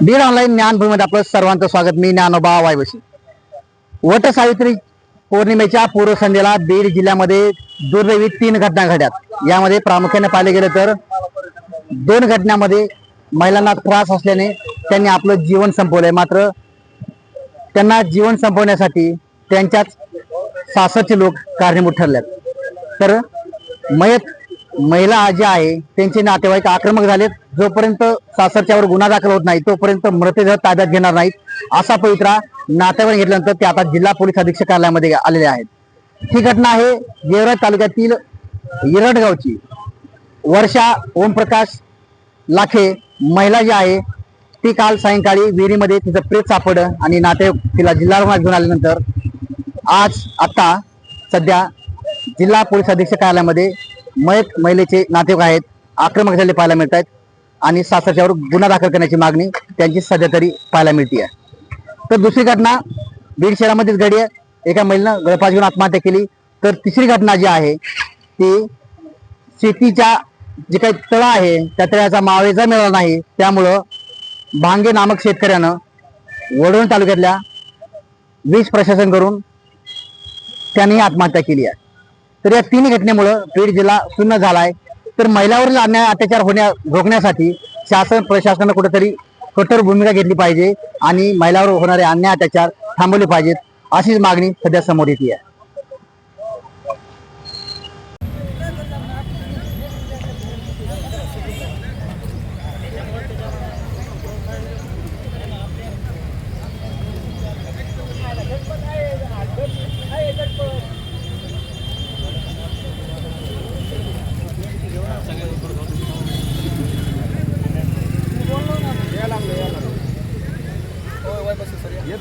Beed online ज्ञानभूमीमध्ये आपलं सर्वांचं स्वागत. मी ज्ञानोबा वायवशी. वट सावित्री पौर्णिमेच्या पूर्वसंध्येला बीड जिल्ह्यामध्ये दुर्दैवी तीन घटना घडल्यात. यामध्ये प्रामुख्याने पाहिले गेले तर दोन घटनामध्ये महिलांना त्रास असल्याने त्यांनी आपलं जीवन संपवलंय. मात्र त्यांना जीवन संपवण्यासाठी त्यांच्याच सासरचे लोक कारणीभूत ठरल्यात. तर मयत महिला जी आहे त्यांचे नातेवाईक आक्रमक झालेत. जोपर्यंत सासरच्यावर गुन्हा दाखल होत नाही तोपर्यंत मृतदेह ताब्यात घेणार नाहीत. असा पवित्रा नातेवाईक घेतल्यानंतर ते आता जिल्हा पोलीस अधीक्षक कार्यालयामध्ये आलेले आहेत. ही घटना आहे गेवराई तालुक्यातील येरडगावची वर्षा ओमप्रकाश लाखे महिला जी आहे ती काल सायंकाळी विहिरीमध्ये तिचं प्रेत सापडलं आणि नातेवाईक तिला जिल्हा रुग्णालयात घेऊन आल्यानंतर आज आता सध्या जिल्हा पोलीस अधीक्षक कार्यालयामध्ये मयत महिलेचे नातेवाईक आहेत आक्रमक झाले पाहायला मिळत आहेत आणि सासरच्यावर गुन्हा दाखल करण्याची मागणी त्यांची सध्या तरी पाहायला मिळते तर दुसरी घटना बीड शहरामध्येच घडी आहे. एका महिलेनं गळफास घेऊन आत्महत्या केली. तर तिसरी घटना जी आहे ती शेतीच्या जे काही तळ आहे त्या तळ्याचा मावेजा मिळाला नाही. त्यामुळं भांगे नामक शेतकऱ्यानं वडवण तालुक्यातल्या वीज प्रशासन करून त्यांनी आत्महत्या केली आहे. तर या तीन घटनेमुळं बीड जिल्हा शून्य झालाय. तर महिलावरील अन्याय अत्याचार होण्या रोखण्यासाठी शासन प्रशासनानं कुठेतरी कठोर भूमिका घेतली पाहिजे आणि महिलावर होणारे अन्याय अत्याचार थांबवले पाहिजेत अशीच मागणी सध्या समोर येते आहे.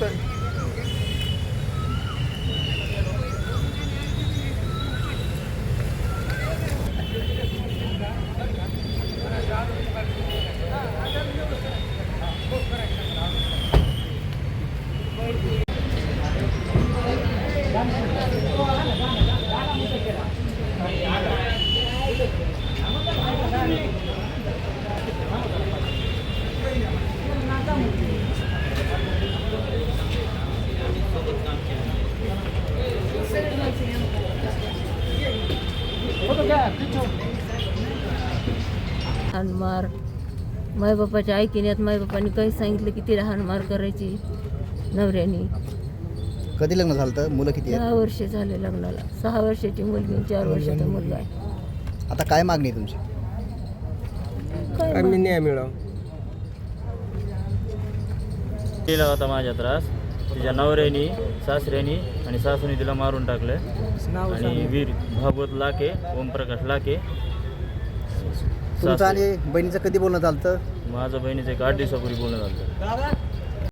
होतं Thank you. हानमार मायबापाच्या ऐकिण्यात मायबापाने काही सांगितलं की तिला हानमार करायची नवऱ्याने. कधी लग्न झालं तर मुलं किती दहा वर्ष झाले लग्नाला. सहा वर्षाची मुलगी आणि चार वर्षाचा मुलगा आहे. आता काय मागणी तुमची? काय आम्ही? न्याय मिळव. केला होता माझा त्रास. तिच्या नवऱ्यानी सासऱ्यानी आणि सासूने तिला मारून टाकलं. आणि वीर भागवत लाके ओमप्रकाश लाके तुमचं. आणि बहिणीचं कधी बोलणं झालं तर माझं बहिणीचं एक आठ दिवसापूर्वी बोलणं झालं